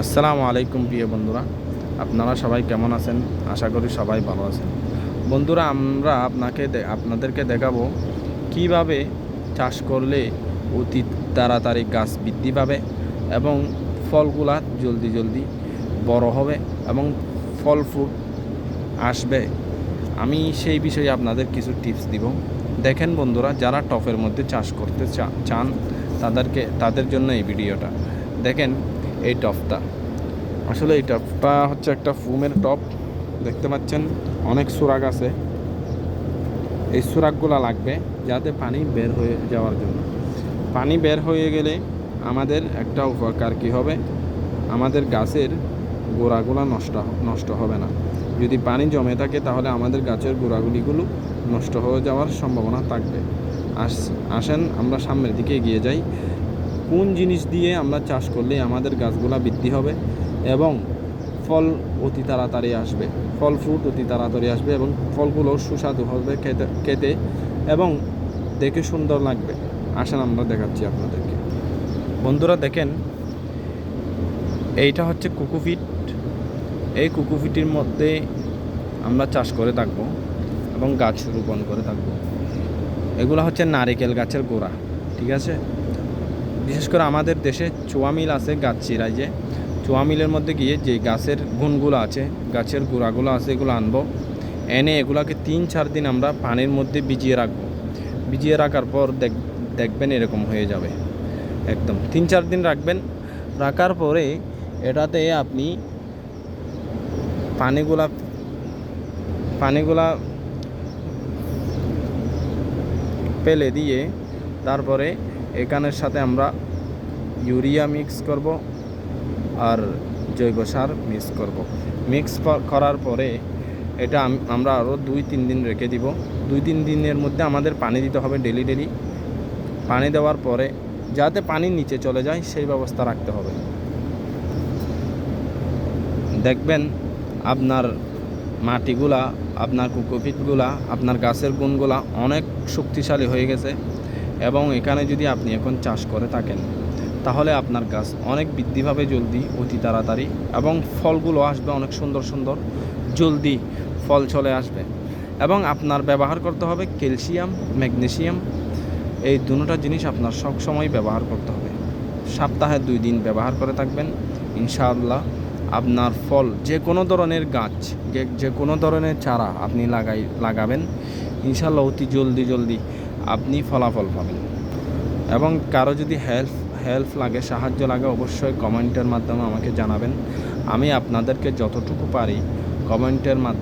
আসসালামু আলাইকুম প্রিয় বন্ধুরা। আপনারা সবাই কেমন আছেন? আশা করি সবাই ভালো আছেন। বন্ধুরা, আমরা আপনাকে আপনাদেরকে দেখাবো কীভাবে চাষ করলে অতি তাড়াতাড়ি গাছ বৃদ্ধি পাবে এবং ফলগুলা জলদি জলদি বড় হবে এবং ফল ফ্রুট আসবে। আমি সেই বিষয়ে আপনাদের কিছু টিপস দিব। দেখেন বন্ধুরা, যারা টপের মধ্যে চাষ করতে চান, তাদেরকে তাদের জন্য এই ভিডিওটা। দেখেন এই টপটা। আসলে এই টপটা হচ্ছে একটা ফুমের টপ দেখতে পাচ্ছেন? অনেক সুরাগ আছে। এই সুরাগগুলো লাগবে যাতে পানি বের হয়ে যাওয়ার জন্য। পানি বের হয়ে গেলে আমাদের একটা উপকার কী হবে? আমাদের গাছের গোড়াগুলো নষ্ট নষ্ট হবে না। যদি পানি জমে থাকে তাহলে আমাদের গাছের গোড়াগুলিগুলো নষ্ট হয়ে যাওয়ার সম্ভাবনা থাকবে। আস, আসেন আমরা সামনের দিকে এগিয়ে যাই। কোন জিনিস দিয়ে আমরা চাষ করলে আমাদের গাছগুলা বৃদ্ধি হবে এবং ফল অতি তাড়াতাড়ি আসবে, ফল ফ্রুট অতি তাড়াতাড়ি আসবে এবং ফলগুলো সুস্বাদু হবে খেতে খেতে এবং দেখে সুন্দর লাগবে। আসেন আমরা দেখাচ্ছি আপনাদেরকে। বন্ধুরা দেখেন, এইটা হচ্ছে কুকুফিট। এই কুকুফিটির মধ্যে আমরা চাষ করে থাকব এবং গাছ রোপণ করে থাকব। এগুলো হচ্ছে নারিকেল গাছের গোড়া, ঠিক আছে? বিশেষ করে আমাদের দেশে চোয়া মিল আছে গাছ চিরাই যে চোয়া মিলের মধ্যে গিয়ে যে গাছের গুণগুলো আছে, গাছের গোড়াগুলো আছে, এগুলো আনব। এনে এগুলাকে তিন চার দিন আমরা পানির মধ্যে ভিজিয়ে রাখব। ভিজিয়ে রাখার পর দেখ, দেখবেন এরকম হয়ে যাবে। একদম। তিন চার দিন রাখবেন। রাখার পরে এটাতে আপনি পানিগুলা পানিগুলা পেলে দিয়ে তারপরে এখানের সাথে আমরা ইউরিয়া মিক্স করব আর জৈব সার মিক্স করব। মিক্স করার পরে এটা আমরা আরও দুই তিন দিন রেখে দিব। দুই তিন দিনের মধ্যে আমাদের পানি দিতে হবে ডেলি ডেলি পানি দেওয়ার পরে যাতে পানি নিচে চলে যায় সেই ব্যবস্থা রাখতে হবে। দেখবেন আপনার মাটিগুলা, আপনার কুকোপিটগুলা আপনার গাছের গুণগুলা অনেক শক্তিশালী হয়ে গেছে। এবং এখানে যদি আপনি এখন চাষ করে থাকেন, তাহলে আপনার গাছ অনেক বৃদ্ধি পাবে জলদি, অতি তাড়াতাড়ি এবং ফলগুলো আসবে অনেক সুন্দর সুন্দর, জলদি ফল চলে আসবে। এবং আপনার ব্যবহার করতে হবে ক্যালসিয়াম, ম্যাগনেসিয়াম, এই দুটোটা জিনিস আপনার সব সময় ব্যবহার করতে হবে। সপ্তাহে দুই দিন ব্যবহার করে থাকবেন, ইনশাআল্লাহ। আপনার ফল, যে কোনো ধরনের গাছ, যে কোনো ধরনের চারা আপনি লাগাই, লাগাবেন ইনশাল্লাহ অতি জলদি জলদি আপনি ফলাফল পাবেন। এবং কারও যদি হেল্প হেল্প লাগে, সাহায্য লাগে, অবশ্যই কমেন্টের মাধ্যমে আমাকে জানাবেন। আমি আপনাদেরকে যতটুকু পারি কমেন্টের মাধ্যমে